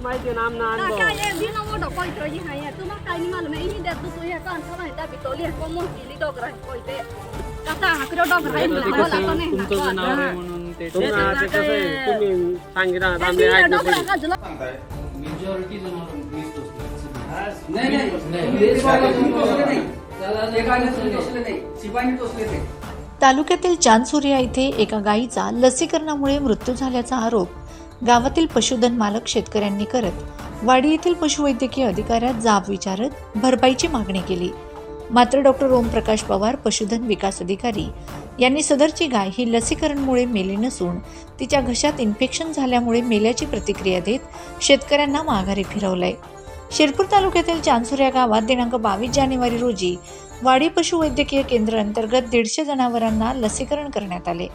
माहिती आहे तालुक्यातील चांदसुर्या येथे एका गायीचा लसीकरणामुळे मृत्यू झाल्याचा आरोप. गावातील पशुधन मालक शेतकऱ्यांनी करत वाडी येथील पशुवैद्यकीय अधिकाऱ्यात जाब विचारत भरपाईची मागणी केली. मात्र डॉक्टर ओमप्रकाश पवार पशुधन विकास अधिकारी यांनी सदरची गाय ही लसीकरणमुळे मेली नसून तिच्या घशात इन्फेक्शन झाल्यामुळे मेल्याची प्रतिक्रिया देत शेतकऱ्यांना माघारी फिरवलंय. शिरपूर तालुक्यातील चांदसुर्या गावात दिनांक बावीस जानेवारी रोजी वाडी पशुवैद्यकीय केंद्र अंतर्गत दीडशे जनावरांना लसीकरण करण्यात आले.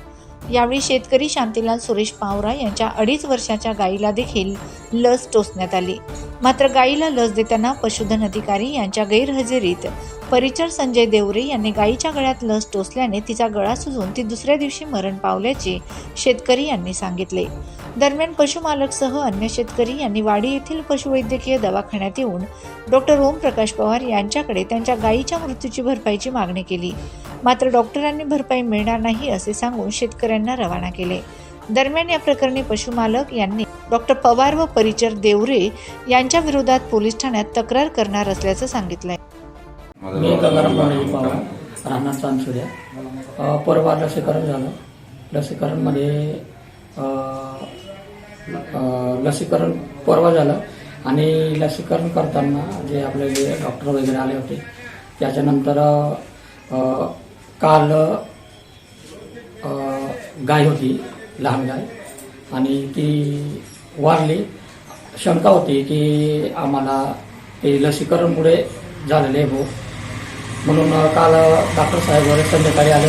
यावेळी शेतकरी शांतीलाल सुरेश पावरा यांच्या अडीच वर्षाच्या गायीला देखील लस टोचण्यात आली. मात्र गायीला लस देताना पशुधन अधिकारी यांच्या गैरहजेरीत परिचर संजय देवरे यांनी गायीच्या गळ्यात लस टोचल्याने तिचा गळा सुजून ती दुसऱ्या दिवशी मरण पावल्याचे शेतकरी यांनी सांगितले. दरम्यान पशुमालकसह अन्य शेतकरी यांनी वाडी येथील पशुवैद्यकीय दवाखान्यात येऊन डॉक्टर ओमप्रकाश पवार यांच्याकडे त्यांच्या गायीच्या मृत्यूची भरपाईची मागणी केली. मात्र डॉक्टरांनी भरपाई मिळणार नाही असे सांगून शेतकऱ्यांना रवाना केले. दरम्यान या प्रकरणी पशुमालक यांनी डॉक्टर पवार व परिचर देवरे यांच्या विरोधात पोलीस ठाण्यात तक्रार करणार असल्याचं सांगितलंय. मी गंगाराम पांडे पवार राहणार चांदसुर्या. परवा लसीकरण झालं. लसीकरणमध्ये लसीकरण परवा झालं. आणि लसीकरण करताना जे आपले जे डॉक्टर वगैरे आले होते त्याच्यानंतर काल गाय होती लहान गाय. आणि ती वारली शंका होती की आम्हाला ते लसीकरणमुळे झालेले आहे भाऊ म्हणून काल डॉक्टर साहेब वगैरे संध्याकाळी आले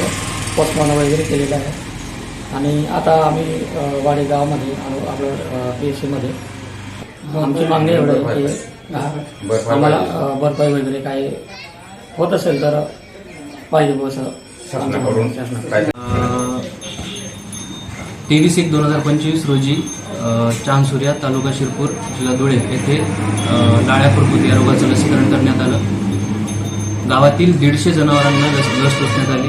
पोस्टमॉर्टम वगैरे केलेलं आहे. आणि आता आम्ही अ, वाडी गावामध्ये आणि आपलं पी एस सीमध्ये. आमची मागणी एवढं आहे की हा, आम्हाला भरपाई वगैरे काय होत असेल तर पाहिजे शासनाकडून शासनाकडून. काय? तेवीस एक दोन हजार पंचवीस रोजी चांदसुर्या तालुका शिरपूर जिल्हा धुळे येथे अ, लाळ्या या रोगाचं लसीकरण करण्यात आलं. गावातील दीडशे जनावरांना लस लस टोचण्यात आली.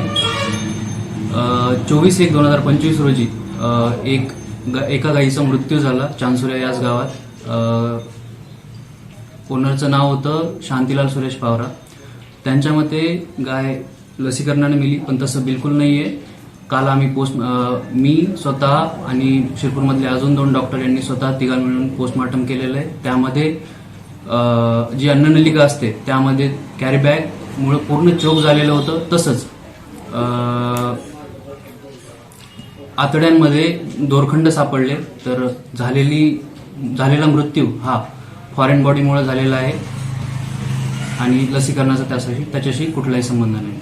चोवीस एक दोन हजार पंचवीस रोजी एक ग- एका गाईचा मृत्यू झाला चांदसुर्या याच गावात. ओनरचं नाव होतं शांतीलाल सुरेश पावरा. त्यांच्या मते गाय लसीकरणाने मिली पण तसं बिलकुल नाही आहे काल आम्ही पोस्ट मी स्वतः आणि शिरपूरमधले अजून दोन डॉक्टर यांनी स्वतः तिघां मिळून पोस्टमार्टम केलेलं आहे. त्यामध्ये जी अन्ननलिका असते त्यामध्ये कॅरीबॅगमुळे पूर्ण चोक झालेलं होतं. तसंच आतड्यांमध्ये दोरखंड सापडले. तर झालेली झालेला मृत्यू हा फॉरेन बॉडीमुळे झालेला आहे. आणि लसीकरणाचा त्यासाठी त्याच्याशी कुठलाही संबंध नाही.